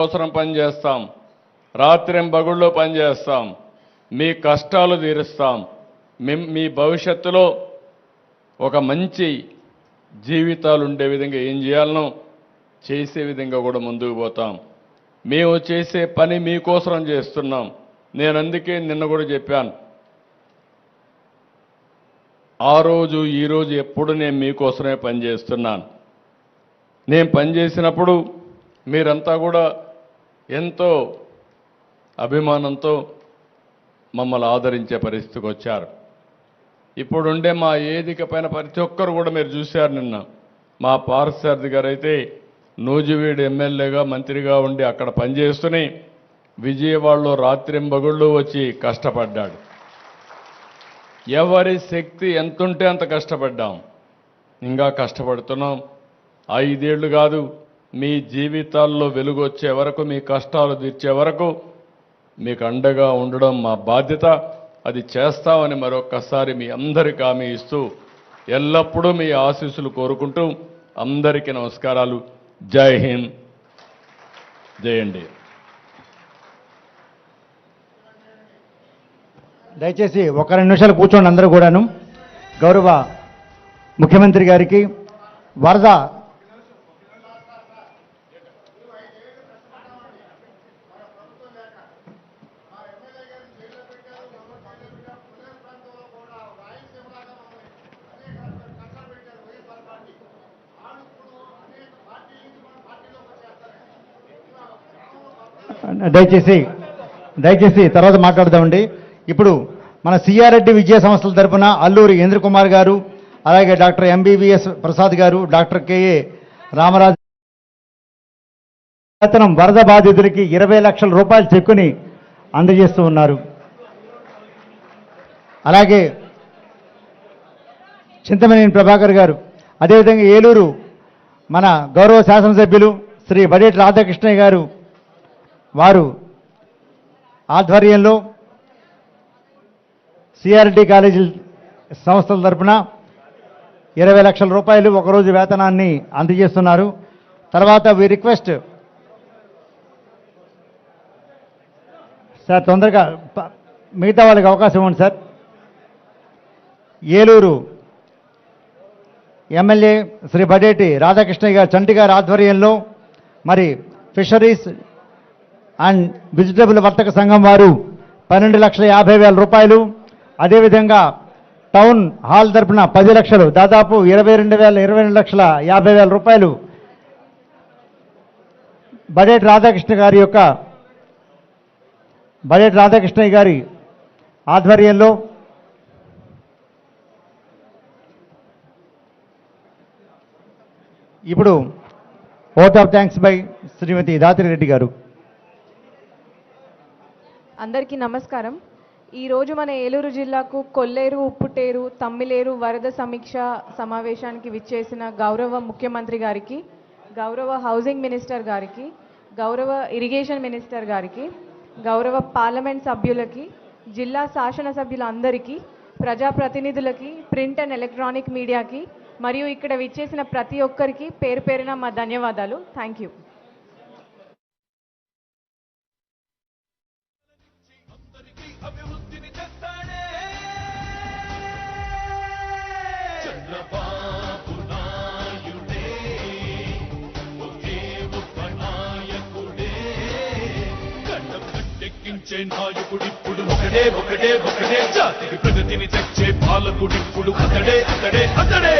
అవసరం పనిచేస్తాం. రాత్రింబగుళ్ళు పనిచేస్తాం. మీ కష్టాలు తీరుస్తాం. మిమ్- మీ భవిష్యత్తులో ఒక మంచి జీవితాలు ఉండే విధంగా ఏం చేయాలనో చేసే విధంగా కూడా ముందుకు పోతాం. మేము చేసే పని మీకోసం చేస్తున్నాం. నేను అందుకే నిన్న కూడా చెప్పాను. ఆ రోజు ఈరోజు ఎప్పుడు నేను మీకోసమే పనిచేస్తున్నాను. నేను పనిచేసినప్పుడు మీరంతా కూడా ఎంతో అభిమానంతో మమ్మల్ని ఆదరించే పరిస్థితికి వచ్చారు. ఇప్పుడుండే మా ఏదిక పైన ప్రతి ఒక్కరు కూడా మీరు చూశారు నిన్న. మా పార్సారథి గారు అయితే నూజివీడు ఎమ్మెల్యేగా మంత్రిగా ఉండి అక్కడ పనిచేస్తూనే విజయవాడలో రాత్రింబగుళ్ళు వచ్చి కష్టపడ్డాడు. ఎవరి శక్తి ఎంతుంటే అంత కష్టపడ్డాం. ఇంకా కష్టపడుతున్నాం. ఐదేళ్ళు కాదు మీ జీవితాల్లో వెలుగొచ్చే వరకు మీ కష్టాలు తీర్చే వరకు మీకు అండగా ఉండడం మా బాధ్యత. అది చేస్తామని మరొక్కసారి మీ అందరికీ హామీ ఇస్తూ ఎల్లప్పుడూ మీ ఆశీస్సులు కోరుకుంటూ అందరికీ నమస్కారాలు. జై హింద్. జై అండి. దయచేసి ఒక రెండు నిమిషాలు కూర్చోండి అందరూ కూడాను. గౌరవ ముఖ్యమంత్రి గారికి వరద దయచేసి దయచేసి తర్వాత మాట్లాడదామండి. ఇప్పుడు మన సిఆర్రెడ్డి విద్యా సంస్థల తరపున అల్లూరి ఇంద్ర కుమార్ గారు అలాగే డాక్టర్ ఎంబీబీఎస్ ప్రసాద్ గారు డాక్టర్ కేఏ రామరాజు వేతనం వరద బాధితులకి ఇరవై లక్షల రూపాయలు చెక్కుని అందజేస్తూ ఉన్నారు. అలాగే చింతమనేని ప్రభాకర్ గారు అదేవిధంగా ఏలూరు మన గౌరవ శాసనసభ్యులు శ్రీ బడేటి రాధాకృష్ణయ్య గారు వారు ఆధ్వర్యంలో సిఆర్డి కాలేజీ సంస్థల తరపున ఇరవై లక్షల రూపాయలు ఒకరోజు వేతనాన్ని అందజేస్తున్నారు. తర్వాత వి రిక్వెస్ట్ సార్ తొందరగా ప- మిగతా వాళ్ళకి అవకాశం ఇవ్వండి సార్. ఏలూరు ఎమ్మెల్యే శ్రీ బడేటి రాధాకృష్ణయ్య గారు చంటి గారి ఆధ్వర్యంలో మరి ఫిషరీస్ అండ్ వెజిటబుల్ వర్తక సంఘం వారు పన్నెండు లక్షల యాభై వేల రూపాయలు. అదేవిధంగా టౌన్ హాల్ తరఫున పది లక్షలు దాదాపు ఇరవై రెండు వేల ఇరవై రెండు లక్షల యాభై వేల రూపాయలు. బడేటి రాధాకృష్ణ గారి యొక్క బడేటి రాధాకృష్ణ గారి ఆధ్వర్యంలో ఇప్పుడు vote of thanks by Shrimati Dhatri గారు. అందరికీ నమస్కారం. ఈరోజు మన ఏలూరు జిల్లాకు కొల్లేరు ఉప్పుటేరు తమ్మిలేరు వరద సమీక్ష సమావేశానికి విచ్చేసిన గౌరవ ముఖ్యమంత్రి గారికి గౌరవ హౌసింగ్ మినిస్టర్ గారికి గౌరవ ఇరిగేషన్ మినిస్టర్ గారికి గౌరవ పార్లమెంట్ సభ్యులకి జిల్లా శాసనసభ్యులందరికీ ప్రజాప్రతినిధులకి ప్రింట్ అండ్ ఎలక్ట్రానిక్ మీడియాకి మరియు ఇక్కడ విచ్చేసిన ప్రతి ఒక్కరికి పేరు పేరున మా ధన్యవాదాలు. Thank you. చంద్రబాబు నాయకుడిప్పుడు ఒకడే ఒకడే ఒకడే. జాతికి ప్రగతిని తెచ్చే పాలకుడిప్పుడు అతడే అతడే అతడే.